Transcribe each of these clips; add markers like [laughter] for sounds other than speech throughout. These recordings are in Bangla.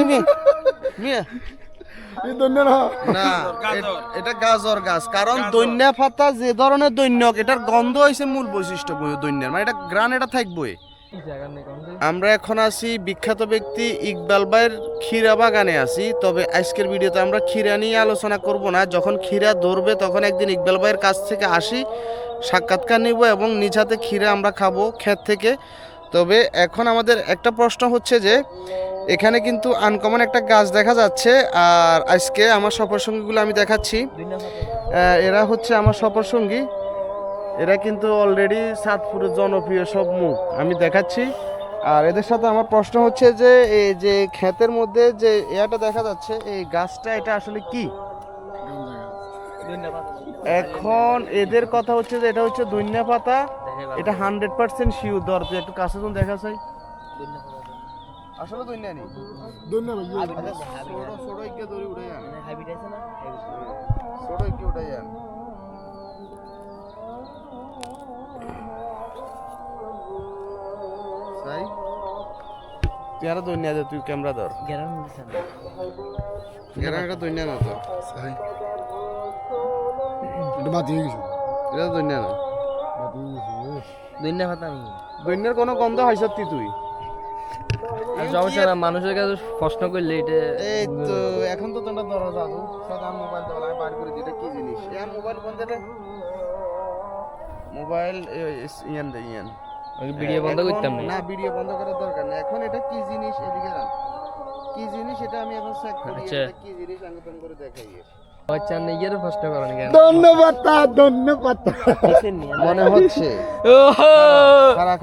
মি মি মিয়া এই দন্য না। না এ- এটা গাজর গাছ কারণ দৈন্য পাতা যে ধরনের দৈন্যক এটার গন্ধ হয়েছে মূল বৈশিষ্ট্য দৈন্যের মানে এটা গ্রান এটা থাকবই। আমরা এখন আছি বিখ্যাত ব্যক্তি ইকবাল ভাইয়ের ক্ষীরা বাগানে আছি তবে আজকের ভিডিওতে আমরা ক্ষীরা নিয়ে আলোচনা করব না। যখন ক্ষীরা ধরবে তখন একদিন ইকবাল ভাইয়ের কাছ থেকে আসি সাক্ষাৎকার নিব এবং নিজ হাতে ক্ষীরা আমরা খাব ক্ষেত থেকে। তবে এখন আমাদের একটা প্রশ্ন হচ্ছে যে এখানে কিন্তু আনকমন একটা গাছ দেখা যাচ্ছে আর আজকে আমার সফরসঙ্গীগুলো আমি দেখাচ্ছি। এরা হচ্ছে আমার সফরসঙ্গী। এরা কিন্তু অলরেডি সাতপুরের জনপ্রিয় সব মুখ আমি দেখাচ্ছি। আর এদের সাথে আমার প্রশ্ন হচ্ছে যে এই যে ক্ষেতের মধ্যে যে এটা দেখা যাচ্ছে এই গাছটা এটা আসলে কি? এখন এদের কথা হচ্ছে যে এটা হচ্ছে দৈন্যা পাতা এটা হান্ড্রেড পার্সেন্ট শিওর দর তুই একটু কাছে যখন দেখা চাই। আসলে তুই ক্যামেরা ধর। গ্যারান এটা দুনিয়া ভাতা আমি। দৈন্যের কোনো গন্ধ হয় সত্যি তুই? সমস্যা না মানুষের কাছে প্রশ্ন করলে এটা এই তো এখন তো তোমরা ধরো দাদু সাদা মোবাইল তো আমি বার করে দিই এটা কি জিনিস? ইয়ান মোবাইল বন্ধ রে মোবাইল ইয়ান দে ইয়ান। ভিডিও বন্ধ করতাম না। না ভিডিও বন্ধ করার দরকার নেই। এখন এটা কি জিনিস? এদিকে রাখ কি জিনিস? এটা আমি এখন চেক করি আচ্ছা। এটা কি জিনিস? আমি করে দেখাই। মনে হচ্ছে। খারা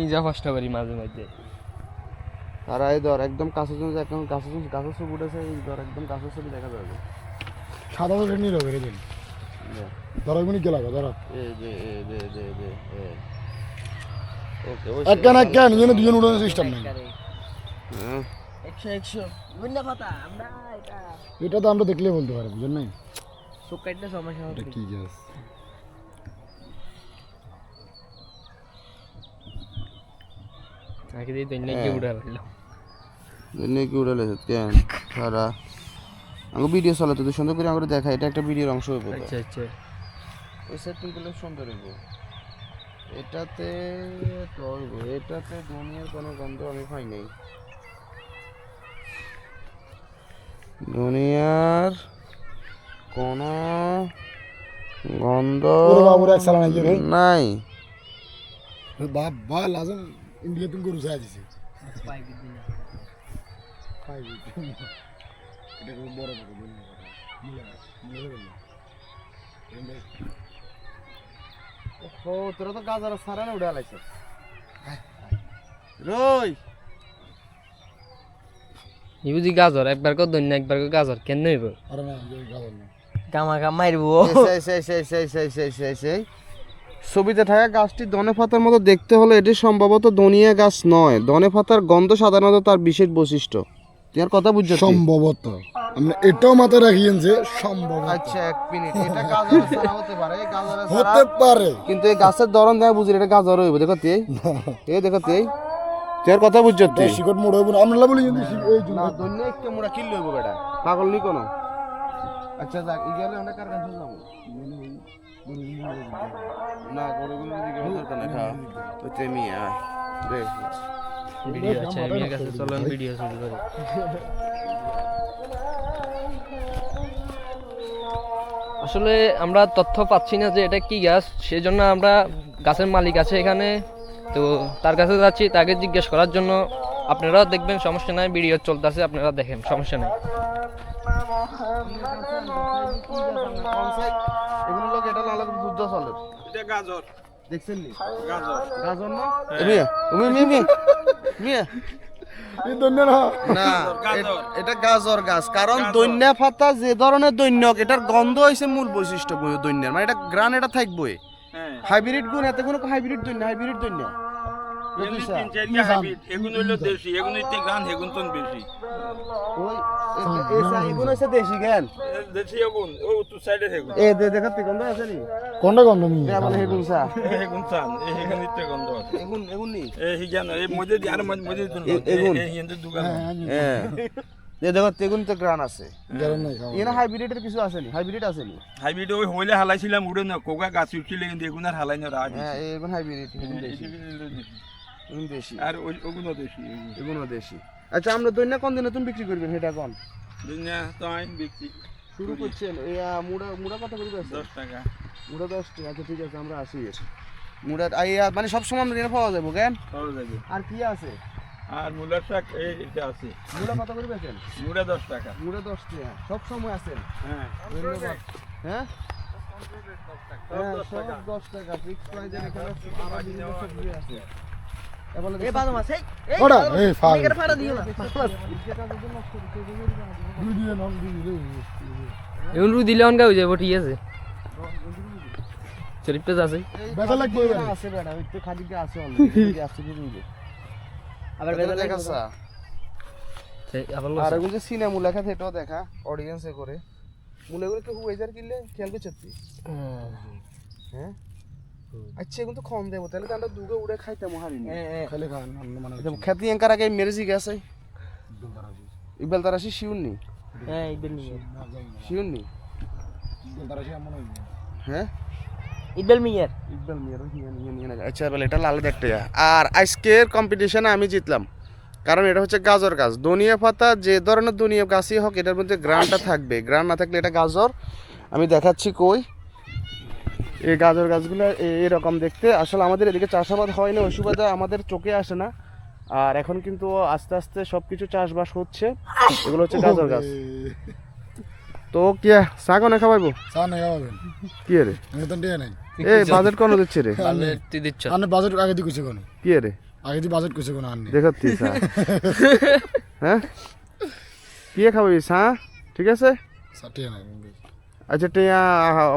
নিজে কষ্ট করি মাঝে মাঝে আর এই ধর একদম কাছে জন একদম কাছে জন কাছে সব উঠেছে ধর একদম কাছে সব দেখা যাবে। ধর একখান একখান দুজন সিস্টেম এটা তো আমরা দেখলে বলতে বুঝলেন নাই ভিডিও তো সুন্দর করে দেখা এটা একটা ভিডিওর অংশ হবে আচ্ছা আচ্ছা ওই সেটিংগুলো সুন্দর এটাতে তো এটাতে দুনিয়ার কোনো গন্ধ আমি পাই নাই। দুনিয়ার কোনো গন্ধ এক নাই। বাবা লাজন ইন্ডিয়া তুমি গরু সাজা দিছে। এটা বড় বড় বলি ও তোরা তো গাজার সারা না উড়ে আলাইছ। রই। ই বুঝি গাজর একবার কো দুনিয়া একবার কো গাজর কেন হইব? আরে না এই গাজন না। কামা কাম মারবো সেই সেই সেই সেই সেই সেই সেই সেই। ছবিতে থাকা গাছটি দনে পাতার মতো দেখতে হলে এটি সম্ভবত দনিয়া গাছ নয়। দনে পাতার গন্ধ সাধারণত তার বিশেষ বৈশিষ্ট্য। তুই আর কথা বুঝছ সম্ভবত। আমরা এটাও মাথায় রাখিয়েন যে সম্ভব আচ্ছা এক মিনিট। এটা গাজরের চারা হতে পারে চারা হতে পারে। কিন্তু এই গাছের ধরন দেখা বুঝলি এটা গাজর হইব। দেখো তুই [laughs] এই দেখো তুই তুই আর কথা বুঝছ তুই শিকট মোড় হইব না। আমরা বলি এই না দন্য একটা মোড়া কিল লইব বেটা। পাগল নি কোনো? আচ্ছা যাক ই গেলে আমরা কার কাছে যাব। না গরুগুলো দিকে না খা ওই তেমি আয়। দেখ ভিডিও আচ্ছা আমি কাছে চলুন ভিডিও শুরু করি। আসলে আমরা তথ্য পাচ্ছি না যে এটা কি গাছ সেই জন্য আমরা গাছের মালিক আছে এখানে। তো তার কাছে যাচ্ছি তাকে জিজ্ঞেস করার জন্য। আপনারাও দেখবেন সমস্যা নাই ভিডিও চলতেছে আপনারা দেখেন সমস্যা নাই। যুদ্ধ চলে এটা গাজর। দেখছেন গাজর। গাজর না? মিয়া না এটা গাজর গাছ কারণ দৈন্যা পাতা যে ধরনের দৈন্যক এটার গন্ধ হয়েছে মূল বৈশিষ্ট্য দৈন্যের মানে এটা গ্রান এটা থাকবে হ্যাঁ। হাইব্রিড গুণ এতে কোনো হাইব্রিড দৈন্য হাইব্রিড দৈন্য? তিন হাইব্রিড হইল দেশি গান বেশি। ওই দেশি দেশি ও এ দে দেখা গন্ধ আছে নি? কোনটা গন্ধ মি দেয়া বলে সা এ হেগুন চান ইতে গন্ধ আছে। এগুন এগুন নি? এ হিজান এ মধ্যে আর মধ্যে তুন এগুন। এ হিন্দু দুগান হ্যাঁ দে দেখো তেগুন তো গ্রান আছে। গরম নাই খাওয়া এনা হাইব্রিডের কিছু আছে নি? হাইব্রিড আছে নি? হাইব্রিড ওই হইলে হালাইছিলাম উড়ে না কোকা গাছ উঠছিলে কিন্তু এগুন আর হালাই না রাজ হ্যাঁ এগুন হাইব্রিড দেশি। আর ওগুলো দেশি এগুনও দেশি। আচ্ছা আমরা দৈন্য কোন দিনে তুমি বিক্রি করবেন? সেটা কোন? দুনিয়া তো আমি বিক্রি শুরু করছেন? এই মুড়া মুড়া কত করে আছে দশ টাকা। মুড়া দশ টাকা। আচ্ছা ঠিক আছে আমরা আসি মুড়া আই মানে সব সময় আমরা পাওয়া যাব কেন? পাওয়া যাবে। আর কি আছে? আর মূলার শাক এই এটা আছে। মুড়া কত করে বেচেন? মুড়া দশ টাকা। মুড়া দশ টাকা। সব সময় আছেন? হ্যাঁ। ধন্যবাদ। হ্যাঁ? হ্যাঁ, দশ টাকা। ফিক্স প্রাইজের এখানে সবজি আছে। দিলে অনকা হয়ে যাব ঠিক আছে। শরীফ পেজ আছে। বেচা লাগবে আছে বেটা ওই তো খাদিকে আছে অলরেডি [laughs] আছে দিদি আবার বেটা দেখাছা আর ওই যে সিনেমা লেখা দেখা অডিয়েন্সে করে। মুলেগুলো কেউ ওয়েজার কিনলে খেয়াল করছে হ্যাঁ? আচ্ছা এখন তো কম দেবো। তাহলে তো আমরা দুগে উড়ে খাইতাম হারিনি। খালি খান মানে খ্যাতি এঙ্কার আগে মেরেজি গেছে। ইকবাল তারা সি শিউন নি শিউন নি। হ্যাঁ? ইকবাল মিয়ার। ইকবাল মিয়ার হিয়ান হিয়ান হিয়ান আচ্ছা বলে এটা লাল দেখতে আর আজকের কম্পিটিশনে আমি জিতলাম। কারণ এটা হচ্ছে গাজর গাছ। ধনিয়া পাতা যে ধরনের ধনিয়া গাছই হোক এটার মধ্যে গ্রানটা থাকবে। গ্রান না থাকলে এটা গাজর। আমি দেখাচ্ছি কই। এই গাজর গাছগুলো এ- এরকম দেখতে। আসলে আমাদের এদিকে চাষাবাদ হয় না ওই সুবাদে আমাদের চোখে আসে না। আর এখন কিন্তু আস্তে আস্তে সব কিছু চাষবাস হচ্ছে। এগুলো হচ্ছে গাজর গাছ। তো কি চা কোনে খাওয়াইবো চা খাওয়াবেন কি রে? আমি দিয়ে নাই। এ বাজেট কোন দিচ্ছে রে? তুই দিচ্ছ? আনে বাজেট আগে দিয়ে কুছে কোন। কি রে? আগে দিয়ে বাজেট কুছে কোন আননি দেখাচ্ছি চা। [laughs] হ্যাঁ? কি খাবি? চা? ঠিক আছে? সাটিয়ে নাই। আচ্ছা টিয়া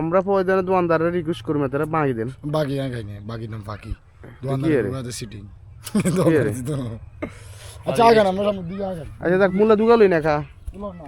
আমরা পয় দেন দোকানদারে রিকোয়েস্ট করবে তারা বাগি দেন। বাকি আমি খাই বাকি নাম বাকি? দোকানদার সিটিং আচ্ছা আগান আমরা সামনে দিকে আগান। আচ্ছা দেখ মুলা দুগালই না খা। না।